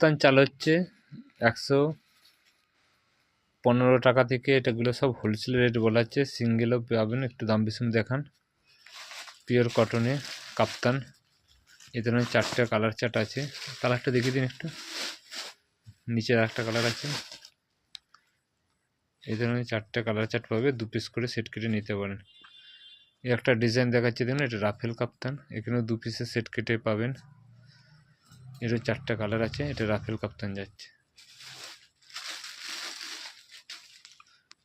কাপ্তান চাল হচ্ছে একশো পনেরো টাকা থেকে এটাগুলো সব হোলসেল রেট বলা হচ্ছে সিঙ্গেলও পাবেন, একটু দাম বেশি দেখান। পিওর কটনে কাপ্তান। এই ধরনের চারটে কালার চার্ট আছে। কালারটা দেখিয়ে দিন একটু। নিচের একটা কালার আছে। এই ধরনের চারটে কালার চার্ট পাবে, দু পিস করে সেট কেটে নিতে পারেন। একটা ডিজাইন দেখাচ্ছে দেখুন, এটা রাফেল কাপ্তান। এখানেও দু পিসের সেট কেটে পাবেন। এরও চারটে কালার আছে, এটা রাফেল কাপ্তান যাচ্ছে।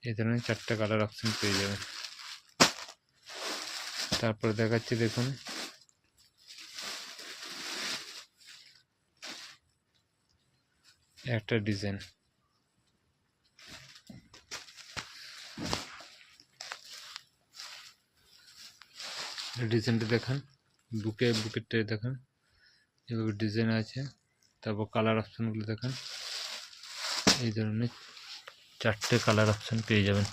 এই ধরনের চারটে কালার অপশন পেয়ে যাবেন। তারপর দেখাচ্ছি, দেখুন। একটা ডিজাইন ডিজাইনটা দেখান। বুকে, বুকেরটা দেখান। এভাবে ডিজাইন আছে। তারপর কালার অপশানগুলো দেখান। এই ধরনের চারটে কালার অপশান পেয়ে যাবেন।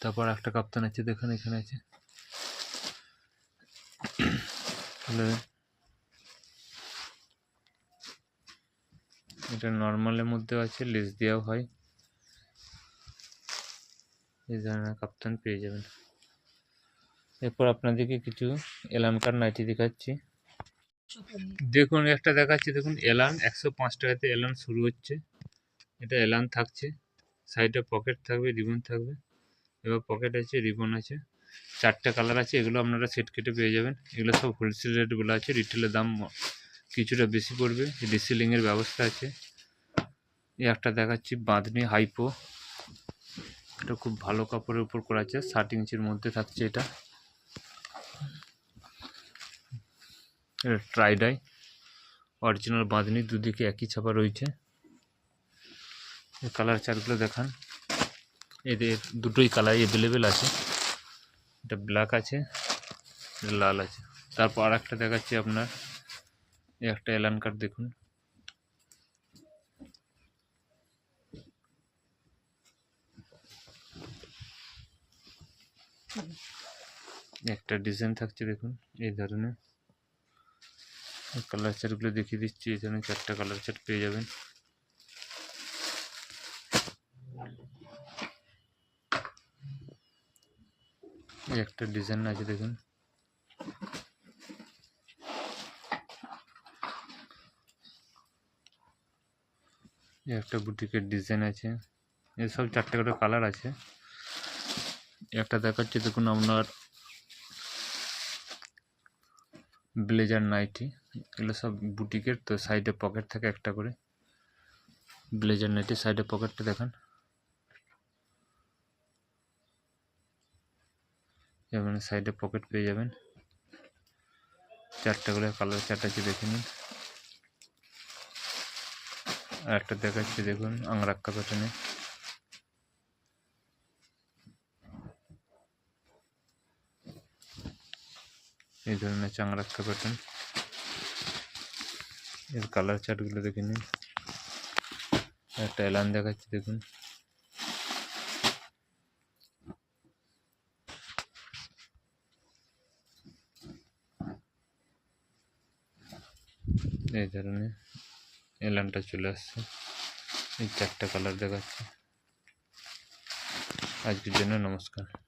তারপর একটা কাপ্তান আছে, দেখুন এখানে আছে। এটা নর্মালের মধ্যেও আছে লেস দেওয়াও হয়। এই ধরনের কাপ্তান পেয়ে যাবেন। এরপর আপনাদেরকে কিছু এলানকার নাইটি দেখাচ্ছি। দেখুন, একটা দেখাচ্ছি, দেখুন, এলান, একশো পাঁচ টাকাতে এলান শুরু হচ্ছে। এটা এলান থাকছে, সাইডে পকেট থাকবে, রিবন থাকবে। এবার পকেট আছে, রিবন আছে, চারটে কালার আছে, এগুলো আপনারা সেট কেটে পেয়ে যাবেন। এগুলো সব হোলসেল রেটগুলো আছে রিটেলের দাম কিছুটা বেশি পড়বে রিসেলিংয়ের ব্যবস্থা আছে। এই একটা দেখাচ্ছি, বাঁধনি হাইপো এটা খুব ভালো কাপড়ের উপর করা আছে, ষাট ইঞ্চির মধ্যে থাকছে এটা। এটা ট্রাইডাই অরিজিনাল বাঁধনি, দুদিকে একই ছাপা রয়েছে। কালার চারগুলো দেখান। এদের দুটোই কালার অ্যাভেলেবেল আছে। এটা ব্ল্যাক আছে লাল আছে। তারপর আর একটা দেখাচ্ছি আপনার। একটা এলান কার্ড দেখুন। একটা ডিজাইন থাকছে দেখুন, এই ধরনের। কালার চার্টগুলো দেখিয়ে দিচ্ছি, এখানে চারটা কালার চার্ট পেয়ে যাবেন। একটা ডিজাইন আছে, দেখুন। একটা বুটিকের ডিজাইন আছে। এসব চারটে করে কালার আছে। একটা দেখাচ্ছে, দেখুন আপনার ব্লেজার নাইটি এগুলো সব বুটিকের, তো সাইডে পকেট থাকে একটা করে। ব্লেজার নাইটি সাইডে পকেটটা দেখান। যেমন সাইডে পকেট পেয়ে যাবেন। চারটা করে কালার চারটা আছে, দেখে নিন। আর একটা দেখাচ্ছি, দেখুন, আংরাক্কা প্যাটার্নে এই ধরনের চাং রাখতে প্যাটার্ন এর কালার চার্টগুলো দেখে নিন। একটা এলান দেখাচ্ছি, দেখুন। এই ধরনের এলানটা চলে আসছে। এই চারটা কালার দেখাচ্ছে। আজকের জন্য নমস্কার।